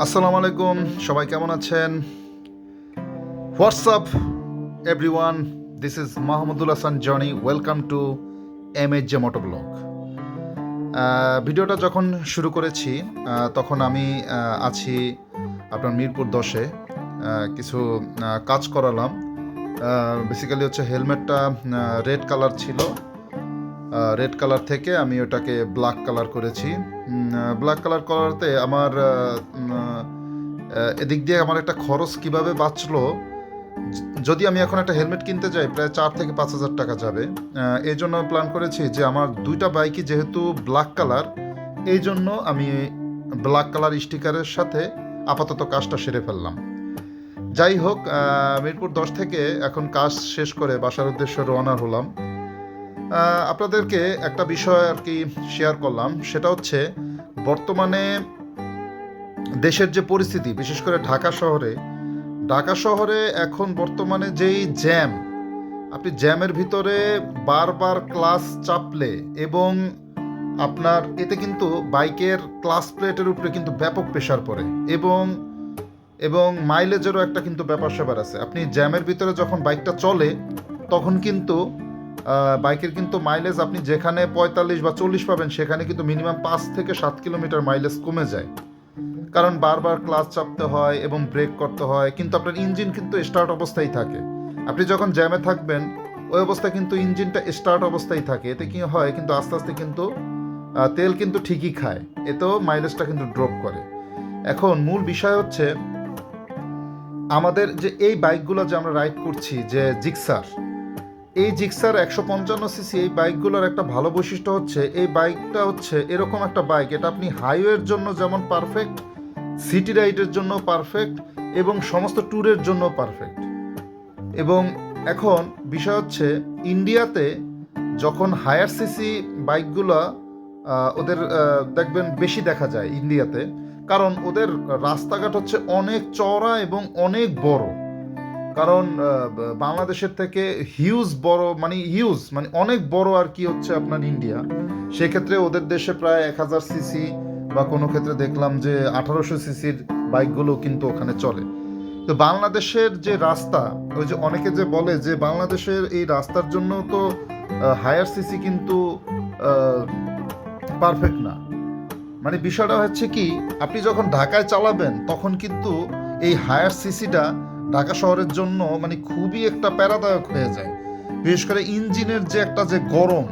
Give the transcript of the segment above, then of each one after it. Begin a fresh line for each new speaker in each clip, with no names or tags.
আসসালামু আলাইকুম, সবাই কেমন আছেন? What's up, everyone, this is Mahmudul Hasan Jony welcome to M H J moto vlog. ভিডিওটা যখন শুরু করেছি তখন আমি আছি আপনার মিরপুর দশে কিছু কাজ করালাম। বেসিক্যালি হচ্ছে হেলমেটটা রেড কালার ছিল। রেড কালার থেকে আমি ওটাকে ব্ল্যাক কালার করেছি। ব্ল্যাক কালার করাতে আমার এদিক দিয়ে আমার একটা খরচ কীভাবে বাঁচলো যদি আমি এখন একটা হেলমেট কিনতে যাই, প্রায় চার থেকে পাঁচ হাজার টাকা যাবে। এই জন্য প্ল্যান করেছি যে আমার দুইটা বাইকই যেহেতু ব্ল্যাক কালার এই জন্য আমি ব্ল্যাক কালার স্টিকারের সাথে আপাতত কাজটা সেরে ফেললাম। যাই হোক মিরপুর দশ থেকে এখন কাজ শেষ করে বাসার উদ্দেশ্যে রওনা হলাম। আপনাদেরকে একটা বিষয় আর কি শেয়ার করলাম। সেটা হচ্ছে, বর্তমানে দেশের যে পরিস্থিতি, বিশেষ করে ঢাকা শহরে ঢাকা শহরে এখন বর্তমানে যেই জ্যাম আপনি জ্যামের ভিতরে বারবার ক্লাস চাপলে এবং আপনার এতে কিন্তু বাইকের ক্লাস প্লেটের উপরে কিন্তু ব্যাপক প্রেশার পড়ে এবং এবং মাইলেজেরও একটা কিন্তু ব্যাপার স্যাপার আছে। আপনি জ্যামের ভিতরে যখন বাইকটা চলে, তখন কিন্তু বাইকের কিন্তু মাইলেজ আপনি যেখানে পঁয়তাল্লিশ বা চল্লিশ পাবেন, সেখানে কিন্তু মিনিমাম পাঁচ থেকে সাত কিলোমিটার মাইলেজ কমে যায়। কারণ বারবার ক্লাস চাপতে হয় এবং ব্রেক করতে হয়, কিন্তু আপনার ইঞ্জিন কিন্তু স্টার্ট অবস্থায় থাকে। আপনি যখন জ্যামে থাকবেন, ওই অবস্থায় কিন্তু ইঞ্জিনটা স্টার্ট অবস্থায় থাকে। এতে কি হয়, কিন্তু আস্তে আস্তে কিন্তু তেল কিন্তু ঠিকই খায়। এতেও মাইলেজটা কিন্তু ড্রপ করে। এখন মূল বিষয় হচ্ছে, আমাদের যে এই বাইকগুলো যে আমরা রাইড করছি, যে জিক্সার এই জিক্সার একশো পঞ্চান্ন সিসি, এই বাইকগুলোর একটা ভালো বৈশিষ্ট্য হচ্ছে, এই বাইকটা হচ্ছে এরকম একটা বাইক। এটা আপনি হাইওয়ের জন্য যেমন পারফেক্ট, সিটি রাইডের জন্য পারফেক্ট, এবং সমস্ত ট্যুরের জন্য পারফেক্ট। এবং এখন বিষয় হচ্ছে, ইন্ডিয়াতে যখন হায়ার সিসি বাইকগুলো ওদের দেখবেন বেশি দেখা যায় ইন্ডিয়াতে, কারণ ওদের রাস্তাঘাট হচ্ছে অনেক চওড়া এবং অনেক বড়। কারণ বাংলাদেশের থেকে হিউজ বড় মানে হিউজ মানে অনেক বড় আর কি হচ্ছে আপনার ইন্ডিয়া সেক্ষেত্রে ওদের দেশে প্রায় এক হাজার সিসি বা কোনো ক্ষেত্রে দেখলাম যে আঠারোশো সিসির বাইকগুলো কিন্তু ওখানে চলে। তো বাংলাদেশের যে রাস্তা, ওই যে অনেকে যে বলে যে বাংলাদেশের এই রাস্তার জন্য তো হায়ার সিসি কিন্তু পারফেক্ট না। মানে বিষয়টা হচ্ছে কি, আপনি যখন ঢাকায় চালাবেন, তখন কিন্তু এই হায়ার সিসিটা ঢাকা শহরের জন্য মানে খুবই একটা প্যারাদায়ক হয়ে যায়। বিশেষ করে ইঞ্জিনের যে একটা যে গরম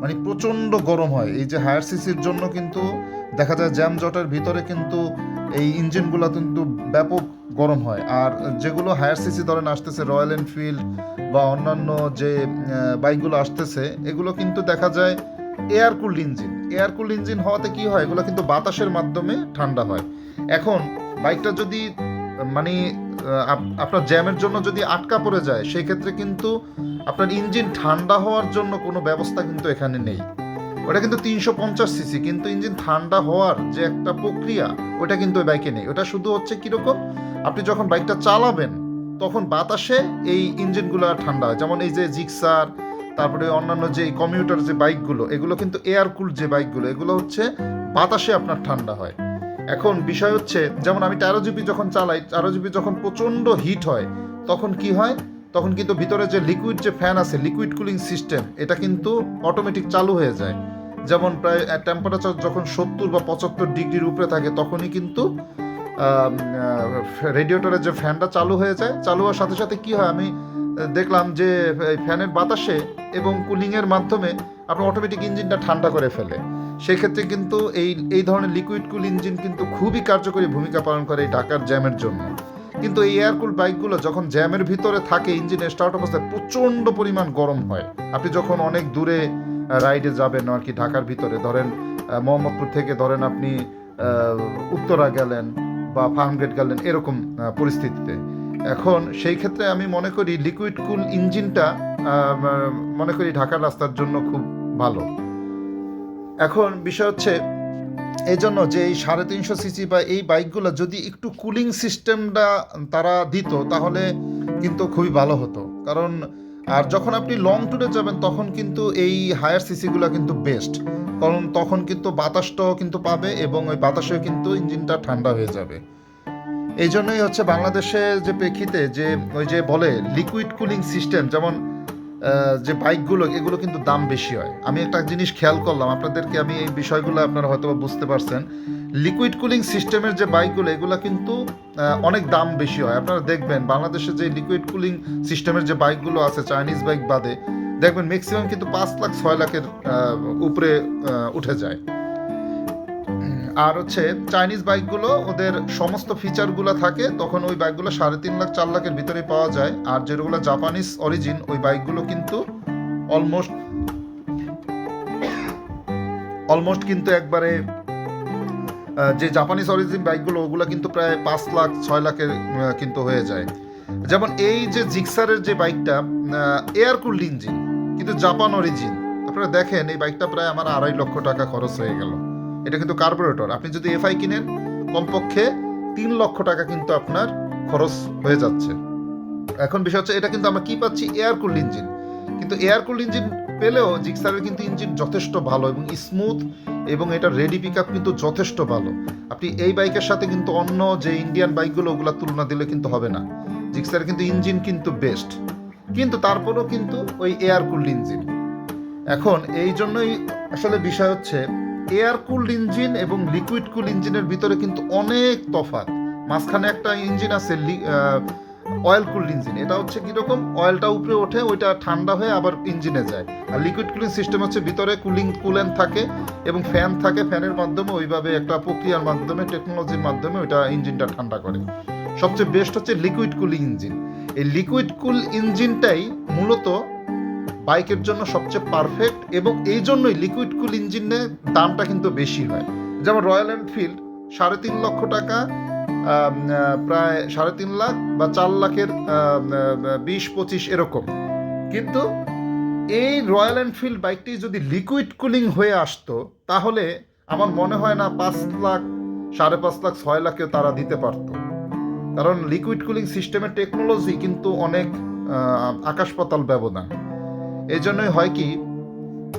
মানে প্রচণ্ড গরম হয়, এই যে হায়ার সিসির জন্য কিন্তু দেখা যায় জ্যাম জটের ভিতরে কিন্তু এই ইঞ্জিনগুলো কিন্তু ব্যাপক গরম হয়। আর যেগুলো হায়ার সিসি ধরেন আসতেছে, রয়্যাল এনফিল্ড বা অন্যান্য যে বাইকগুলো আসতেছে, এগুলো কিন্তু দেখা যায় air cooled engine. Air cooled engine হওয়াতে কি হয়, এগুলো কিন্তু বাতাসের মাধ্যমে ঠান্ডা হয়। এখন বাইকটা যদি মানে আপনার জ্যামের জন্য যদি আটকা পড়ে যায় সেই ক্ষেত্রে কিন্তু আপনার ইঞ্জিন ঠান্ডা হওয়ার জন্য কোনো ব্যবস্থা কিন্তু এখানে নেই। ওটা কিন্তু তিনশো পঞ্চাশ সিসি, কিন্তু ইঞ্জিন ঠান্ডা হওয়ার যে একটা প্রক্রিয়া, ওটা কিন্তু ওই বাইকে নেই। ওটা শুধু হচ্ছে কীরকম, আপনি যখন বাইকটা চালাবেন, তখন বাতাসে এই ইঞ্জিনগুলো ঠান্ডা হয়। যেমন এই যে জিক্সার, তারপরে অন্যান্য যে কমিউটার যে বাইকগুলো, এগুলো কিন্তু এয়ার কুল যে বাইকগুলো, এগুলো হচ্ছে বাতাসে আপনার ঠান্ডা হয়। এখন বিষয় হচ্ছে, যেমন আমি তেরো জিবি যখন চালাই, তেরো জিবি যখন প্রচণ্ড হিট হয়, তখন কি হয়? তখন কিন্তু ভিতরে যে লিকুইড যে ফ্যান আছে লিকুইড কুলিং সিস্টেম এটা কিন্তু অটোমেটিক চালু হয়ে যায়। যেমন প্রায় টেম্পারেচার যখন সত্তর বা পঁচাত্তর ডিগ্রির উপরে থাকে, তখনই কিন্তু রেডিয়েটরের যে ফ্যানটা চালু হয়ে যায়। চালু হওয়ার সাথে সাথে কি হয়, আমি দেখলাম যে ফ্যানের বাতাসে এবং কুলিংয়ের মাধ্যমে আপনার অটোমেটিক ইঞ্জিনটা ঠান্ডা করে ফেলে। সেক্ষেত্রে কিন্তু এই এই ধরনের লিকুইড কুল ইঞ্জিন কিন্তু খুবই কার্যকরী ভূমিকা পালন করে এই ঢাকার জ্যামের জন্য। কিন্তু এই এয়ারকুল বাইকগুলো যখন জ্যামের ভিতরে থাকে ইঞ্জিন স্টার্ট অবস্থায় প্রচণ্ড পরিমাণ গরম হয়। আপনি যখন অনেক দূরে রাইডে যাবেন আর কি ঢাকার ভিতরে, ধরেন মোহাম্মদপুর থেকে ধরেন আপনি উত্তরা গেলেন বা ফার্মগেট গেলেন, এরকম পরিস্থিতিতে। এখন সেই ক্ষেত্রে আমি মনে করি লিকুইড কুল ইঞ্জিনটা মনে করি ঢাকার রাস্তার জন্য খুব ভালো। এখন বিষয় হচ্ছে এই জন্য যে এই সাড়ে তিনশো সিসি বা এই বাইকগুলো যদি একটু কুলিং সিস্টেমটা তারা দিত, তাহলে কিন্তু খুবই ভালো হতো। কারণ, আর যখন আপনি লং ট্যুরে যাবেন, তখন কিন্তু এই হায়ার সিসিগুলো কিন্তু বেস্ট কারণ তখন কিন্তু বাতাসটাও কিন্তু পাবে এবং ওই বাতাসেও কিন্তু ইঞ্জিনটা ঠান্ডা হয়ে যাবে। এই জন্যই হচ্ছে বাংলাদেশে যে প্রেক্ষিতে যে ওই যে বলে লিকুইড কুলিং সিস্টেম যেমন যে বাইকগুলো, এগুলো কিন্তু দাম বেশি হয়। আমি একটা জিনিস খেয়াল করলাম, আপনাদেরকে আমি এই বিষয়গুলো আপনারা হয়তো বুঝতে পারছেন। লিকুইড কুলিং সিস্টেমের যে বাইকগুলো, এগুলো কিন্তু অনেক দাম বেশি হয়। আপনারা দেখবেন, বাংলাদেশে যে লিকুইড কুলিং সিস্টেমের যে বাইকগুলো আছে চাইনিজ বাইক বাদে, দেখবেন ম্যাক্সিমাম কিন্তু পাঁচ লাখ, ছয় লাখের উপরে উঠে যায়। আর হচ্ছে চাইনিজ বাইকগুলো ওদের সমস্ত ফিচারগুলো থাকে, তখন ওই বাইকগুলো সাড়ে তিন লাখ, চার লাখের ভিতরে পাওয়া যায়। আর যেগুলো জাপানিজ অরিজিন ওই বাইকগুলো কিন্তু অলমোস্ট অলমোস্ট কিন্তু একবারে যে জাপানিজ অরিজিন বাইকগুলো ওগুলো কিন্তু প্রায় পাঁচ লাখ, ছয় লাখের কিন্তু হয়ে যায়। যেমন এই যে জিক্সারের যে বাইকটা এয়ার কুল্ড ইঞ্জিন কিন্তু জাপান অরিজিন আপনারা দেখেন, এই বাইকটা প্রায় আমার আড়াই লক্ষ টাকা খরচ হয়ে গেল। এটা কিন্তু কার্বোরেটর আপনি যদি এফআই কিনেন, কমপক্ষে তিন লক্ষ টাকা কিন্তু আপনার খরচ হয়ে যাচ্ছে। এখন বিষয় হচ্ছে, এটা কিন্তু আমরা কি পাচ্ছি? এয়ার কুল্ড ইঞ্জিন কিন্তু এয়ার কুল্ড ইঞ্জিন পেলেও জিক্সারের কিন্তু ইঞ্জিন যথেষ্ট ভালো এবং স্মুথ এবং এটা রেডি পিক আপ কিন্তু যথেষ্ট ভালো। আপনি এই বাইকের সাথে কিন্তু অন্য যে ইন্ডিয়ান বাইকগুলো ওগুলো তুলনা দিলে কিন্তু হবে না। জিক্সারের কিন্তু ইঞ্জিন কিন্তু বেস্ট কিন্তু তারপরেও কিন্তু ওই এয়ার কুল্ড ইঞ্জিন এখন এই জন্যই আসলে বিষয় হচ্ছে এয়ার কুল্ড ইঞ্জিন এবং লিকুইড কুল ইঞ্জিনের ভিতরে কিন্তু অনেক তফাৎ। মাঝখানে একটা ইঞ্জিন আছে অয়েল কুল্ড ইঞ্জিন। এটা হচ্ছে কীরকম? অয়েলটা উপরে ওঠে, ওইটা ঠান্ডা হয়ে আবার ইঞ্জিনে যায়। আর লিকুইড কুলিং সিস্টেম হচ্ছে ভিতরে কুলিং, কুলেন থাকে এবং ফ্যান থাকে। ফ্যানের মাধ্যমে ওইভাবে একটা প্রক্রিয়ার মাধ্যমে, টেকনোলজির মাধ্যমে ওইটা ইঞ্জিনটা ঠান্ডা করে। সবচেয়ে বেস্ট হচ্ছে লিকুইড কুলিং ইঞ্জিন। এই লিকুইড কুল ইঞ্জিনটাই মূলত বাইকের জন্য সবচেয়ে পারফেক্ট এবং এই জন্যই লিকুইড কুল ইঞ্জিনের দামটা কিন্তু বেশি হয়। যেমন রয়্যাল এনফিল্ড সাড়ে তিন লক্ষ টাকা প্রায় সাড়ে তিন লাখ বা চার লাখের বিশ পঁচিশ এরকম। কিন্তু এই রয়্যাল এনফিল্ড বাইকটি যদি লিকুইড কুলিং হয়ে আসতো, তাহলে আমার মনে হয় না পাঁচ লাখ, সাড়ে পাঁচ লাখ, ছয় লাখেও তারা দিতে পারতো। কারণ লিকুইড কুলিং সিস্টেমের টেকনোলজি কিন্তু অনেক আকাশ পাতাল ব্যবধান। এই জন্যই হয় কি,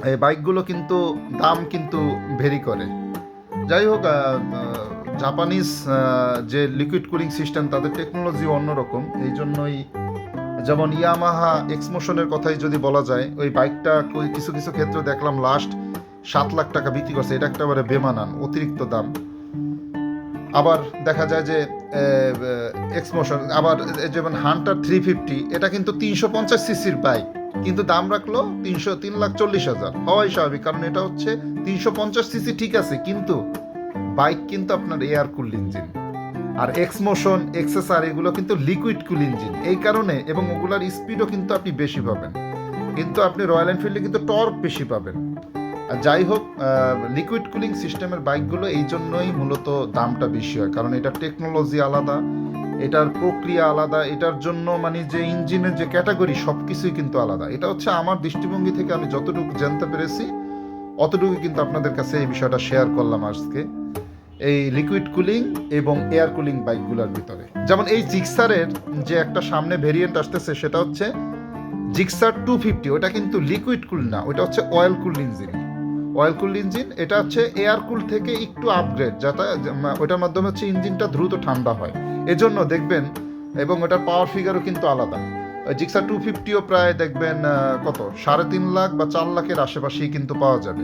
এই বাইকগুলো কিন্তু দাম কিন্তু ভেরি করে। যাই হোক জাপানিজ যে লিকুইড কুলিং সিস্টেম তাদের টেকনোলজি অন্যরকম। এই জন্যই যেমন ইয়ামাহা এক্সমোশনের কথাই যদি বলা যায়, ওই বাইকটা কিছু কিছু ক্ষেত্রে দেখলাম লাস্ট সাত লাখ টাকা বিক্রি করছে। এটা একেবারে বেমানান, অতিরিক্ত দাম। আবার দেখা যায় যে এক্সমোশন আবার যেমন হান্টার থ্রি ফিফটি এটা কিন্তু তিনশো পঞ্চাশ সিসির বাইক কিন্তু দাম রাখল তিনশো, তিন লাখ চল্লিশ হাজার। হওয়াই স্বাভাবিক, কারণ এটা হচ্ছে তিনশো পঞ্চাশ সিসি ঠিক আছে, কিন্তু বাইক কিন্তু আপনার এয়ার কুল ইঞ্জিন। আর এক্সমোশন এক্সেসার এগুলো কিন্তু লিকুইড কুল ইঞ্জিন। এই কারণে এবং ওগুলার স্পিডও কিন্তু আপনি বেশি পাবেন। কিন্তু আপনি রয়্যাল এনফিল্ডে কিন্তু টর্ক বেশি পাবেন। আর যাই হোক লিকুইড কুলিং সিস্টেমের বাইকগুলো এই জন্যই মূলত দামটা বেশি হয়, কারণ এটা টেকনোলজি আলাদা। এটার প্রক্রিয়া আলাদা, এটার জন্য মানে যে ইঞ্জিনের যে ক্যাটাগরি সব কিছুই কিন্তু আলাদা। এটা হচ্ছে আমার দৃষ্টিভঙ্গি থেকে আমি যতটুকু জানতে পেরেছি, অতটুকু কিন্তু আপনাদের কাছে এই বিষয়টা শেয়ার করলাম আজকে। এই লিকুইড কুলিং এবং এয়ার কুলিং বাইকগুলোর ভিতরে। যেমন এই জিক্সারের যে একটা সামনে ভেরিয়েন্ট আসতেছে, সেটা হচ্ছে জিক্সার টু ফিফটি ওটা কিন্তু লিকুইড কুল না, ওটা হচ্ছে oil cool engine oil cool engine এটা হচ্ছে এয়ার কুল থেকে একটু আপগ্রেড যাতে, ওটার মাধ্যমে হচ্ছে ইঞ্জিনটা দ্রুত ঠান্ডা হয়। এজন্য দেখবেন, এবং ওটার পাওয়ার ফিগারও কিন্তু আলাদা। জিক্সা টু ফিফটিও প্রায় দেখবেন কত? সাড়ে তিন লাখ বা চার লাখের আশেপাশেই কিন্তু পাওয়া যাবে।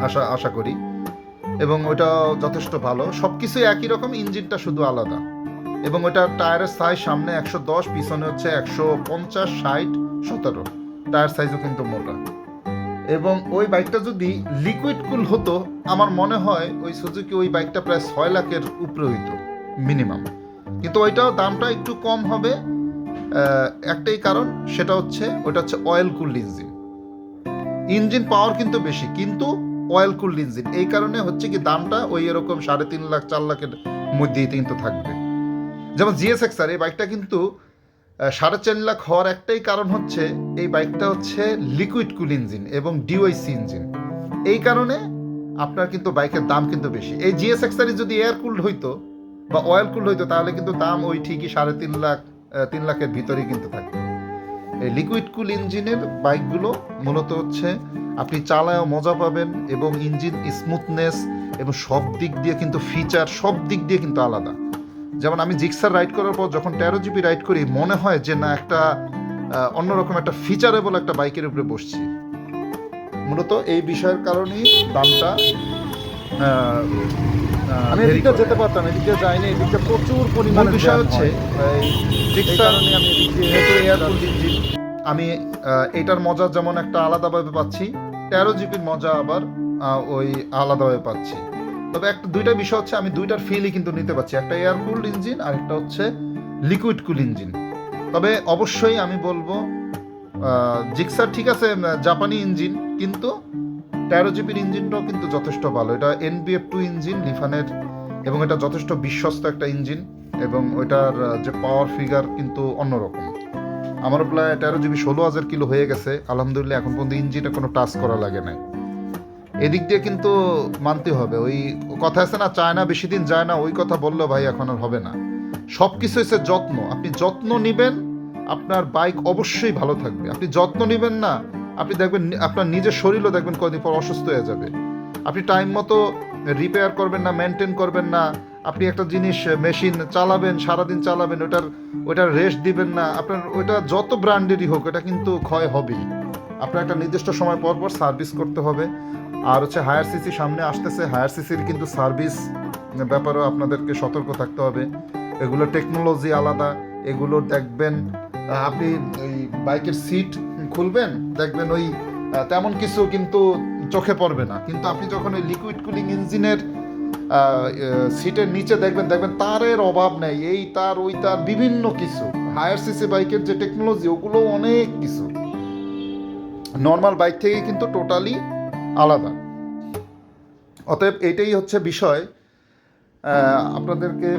আশা আশা করি। এবং ওটা যথেষ্ট ভালো। সব কিছুই একই রকম, ইঞ্জিনটা শুধু আলাদা। এবং ওটা টায়ারের সাইজ সামনে একশো দশ, পিছনে হচ্ছে একশো পঞ্চাশ, ষাট, সতেরো। টায়ার সাইজও কিন্তু মোটা। এবং ওই বাইকটা যদি লিকুইড কুল হতো, আমার মনে হয় ওই সুজুকি ওই বাইকটা প্রায় ছয় লাখের উপরে হইতো মিনিমাম কিন্তু ওইটাও দামটা একটু কম হবে। একটাই কারণ, সেটা হচ্ছে ওটা হচ্ছে oil cool engine engine power কিন্তু বেশি, কিন্তু অয়েল কুল ইঞ্জিন এই কারণে হচ্ছে কি দামটা ওই এরকম সাড়ে তিন লাখ, চার লাখের মধ্যেই কিন্তু থাকবে। যেমন জিএসএক্স আর এই বাইকটা কিন্তু সাড়ে চার লাখ হওয়ার একটাই কারণ হচ্ছে, এই বাইকটা হচ্ছে লিকুইড কুল ইঞ্জিন এবং ডিওয়াইসি ইঞ্জিন এই কারণে আপনার কিন্তু বাইকের দাম কিন্তু বেশি। এই জিএসএক্স যদি এয়ার কুলড হইতো বা অয়েল কুল হইতো, তাহলে কিন্তু দাম ওই ঠিকই সাড়ে তিন লাখ তিন লাখের ভিতরেই কিন্তু থাকবে এই লিকুইড কুল ইঞ্জিনের বাইকগুলো মূলত হচ্ছে আপনি চালায়ও মজা পাবেন এবং ইঞ্জিন স্মুথনেস এবং সব দিক দিয়ে কিন্তু ফিচার সব দিক দিয়ে কিন্তু আলাদা। যেমন আমি জিক্সার রাইড করার পর যখন তেরো জিবি রাইড করি, মনে হয় যে না, একটা অন্যরকম একটা ফিচারেবল একটা বাইকের উপরে বসছি। মূলত এই বিষয়ের কারণেই দামটা
আমি এদিকটা যেতে পারতাম এদিকটা যাইনি এদিকটা প্রচুর পরিমাণে
বিষয় হচ্ছে
আমি
এটার মজা যেমন একটা আলাদাভাবে পাচ্ছি তেরো জিবির মজা আবার ওই আলাদাভাবে পাচ্ছি। তবে একটা দুইটা বিষয় হচ্ছে আমি দুইটার ফিলই কিন্তু নিতে পারছি। একটা এয়ার কুলড ইঞ্জিন আর একটা হচ্ছে লিকুইড কুল ইঞ্জিন তবে অবশ্যই আমি বলব জিক্সার ঠিক আছে জাপানি ইঞ্জিন কিন্তু তেরো জিবির ইঞ্জিনটাও কিন্তু যথেষ্ট ভালো। এটা এনবিএফ টু ইঞ্জিন লিফানের এবং এটা যথেষ্ট বিশ্বস্ত একটা ইঞ্জিন এবং ওইটার যে পাওয়ার ফিগার কিন্তু অন্যরকম। আমার প্রায় তেরো জিবি ষোলো হাজার কিলো হয়ে গেছে। আলহামদুলিল্লাহ, এখন পর্যন্ত ইঞ্জিনে কোনো টাচ করা লাগে নাই। এদিক দিয়ে কিন্তু মানতে হবে। ওই কথা আছে না, চায় না, বেশি দিন যায় না, ওই কথা বলল ভাই এখন আর হবে না। সব কিছু হচ্ছে যত্ন। আপনি যত্ন নিবেন, আপনার বাইক অবশ্যই ভালো থাকবে। আপনি যত্ন নিবেন না আপনি দেখবেন আপনার নিজের শরীরও দেখবেন কদিন পর অসুস্থ হয়ে যাবে। আপনি টাইম মতো রিপেয়ার করবেন না মেনটেন করবেন না। আপনি একটা জিনিস মেশিন চালাবেন, সারাদিন চালাবেন, ওটার ওটার রেস্ট দিবেন না। আপনার ওটা যত ব্র্যান্ডেরই হোক এটা কিন্তু ক্ষয় হবেই। আপনার একটা নির্দিষ্ট সময় পর পর সার্ভিস করতে হবে। আর হচ্ছে হায়ার সিসি সামনে আসতেছে হায়ার সিসির কিন্তু সার্ভিস ব্যাপারেও আপনাদেরকে সতর্ক থাকতে হবে। এগুলো টেকনোলজি আলাদা। এগুলো দেখবেন আপনি ওই বাইকের সিট খুলবেন, দেখবেন ওই তেমন কিছু কিন্তু চোখে পড়বে না। কিন্তু আপনি যখন ওই লিকুইড কুলিং ইঞ্জিনের সিটের নিচে দেখবেন দেখবেন তারের অভাব নেই। এই তার, ওই তার বিভিন্ন কিছু হায়ার সিসি বাইকের যে টেকনোলজি ওগুলো অনেক কিছু। নর্মাল বাইক থেকে কিন্তু টোটালি আলাদা। অতএব এটাই হচ্ছে বিষয়। আপনাদেরকে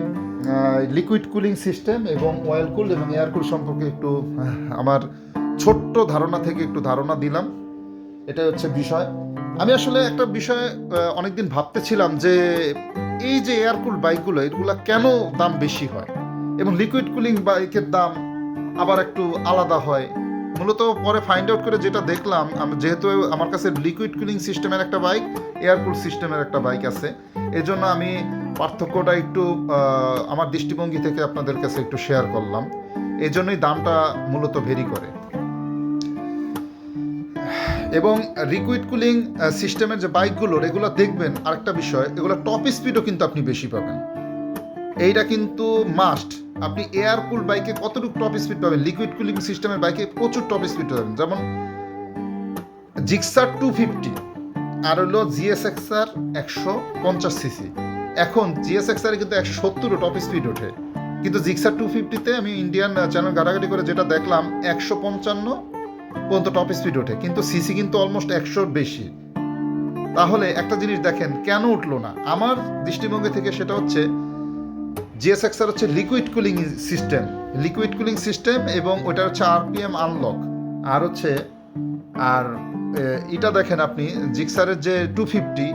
লিকুইড কুলিং সিস্টেম এবং অয়েল কুল এবং এয়ার কুল সম্পর্কে একটু আমার ছোট্ট ধারণা থেকে একটু ধারণা দিলাম। এটাই হচ্ছে বিষয়। আমি আসলে একটা বিষয়ে অনেকদিন ভাবতেছিলাম যে এই যে এয়ার কুল বাইকগুলো এগুলো কেন দাম বেশি হয়? এবং লিকুইড কুলিং বাইকের দাম আবার একটু আলাদা হয়। মূলত পরে ফাইন্ড আউট করে যেটা দেখলাম যেহেতু আমার কাছে লিকুইড কুলিং সিস্টেমের একটা বাইক এয়ার কুল সিস্টেমের একটা বাইক আছে। এই জন্য আমি পার্থক্যটা একটু আমার দৃষ্টিভঙ্গি থেকে আপনাদের কাছে একটু শেয়ার করলাম। এই জন্যই দামটা মূলত ভেরি করে। এবং লিকুইড কুলিং সিস্টেমের যে বাইকগুলোর এগুলো দেখবেন আরেকটা বিষয়, এগুলো টপ স্পিডও কিন্তু আপনি বেশি পাবেন। এইটা কিন্তু মাস্ট আপনি এয়ার কুল বাইকে কতটুকু টপ স্পিড পাবেন? লিকুইড কুলিং সিস্টেমের বাইকে প্রচুর টপ স্পিড পাবেন। যেমন জিক্সার টু ফিফটি আর হলো জিএসএক্সআর একশো পঞ্চাশ সিসি এখন জিএসএক্সআর কিন্তু একশো সত্তরও টপ স্পিড ওঠে। কিন্তু জিক্সার টু ফিফটিতে আমি ইন্ডিয়ান চ্যানেল ঘাটাঘাটি করে যেটা দেখলাম, একশো পঞ্চান্ন পর্যন্ত টপ স্পিড ওঠে, কিন্তু সিসি কিন্তু অলমোস্ট একশোর বেশি। তাহলে একটা জিনিস দেখেন, কেন উঠল না? আমার দৃষ্টিভঙ্গি থেকে সেটা হচ্ছে জিএসএক্সআর হচ্ছে liquid cooling system liquid cooling system এবং ওটা হচ্ছে আরপিএম আনলক আর হচ্ছে, আর এটা দেখেন আপনি জিক্সারের যে টু ফিফটি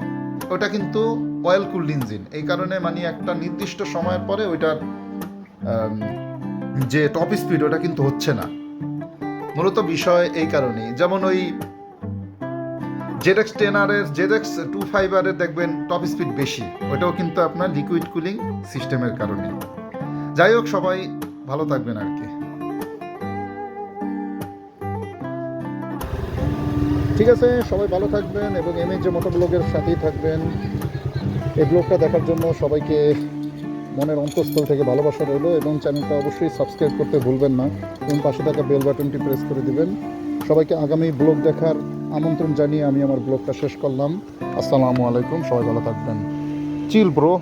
ওটা কিন্তু অয়েল কুল্ড ইঞ্জিন এই কারণে মানে একটা নির্দিষ্ট সময়ের পরে ওইটার যে টপ স্পিড ওটা কিন্তু হচ্ছে না। মূলত বিষয় এই কারণেই। যেমন ওই জেডেক্স টেনারের জেডেক্স টু ফাইবারের দেখবেন টপ স্পিড বেশি। ওটাও কিন্তু আপনার লিকুইড কুলিং সিস্টেমের কারণে যাই হোক, সবাই ভালো থাকবেন আর কি।
ঠিক আছে, সবাই ভালো থাকবেন এবং এম যে মোটর ব্লগের সাথেই থাকবেন। এই ব্লগটা দেখার জন্য সবাইকে মনের অন্তঃস্থল থেকে ভালোবাসা রইল এবং চ্যানেলটা অবশ্যই সাবস্ক্রাইব করতে ভুলবেন না। এবং পাশে থাকা বেল বাটনটি প্রেস করে দিবেন। সবাইকে আগামী ব্লগ দেখার আমন্ত্রণ জানিয়ে আমি আমার ব্লগটা শেষ করলাম। আসসালামু আলাইকুম, সবাই ভালো থাকবেন। Chill bro.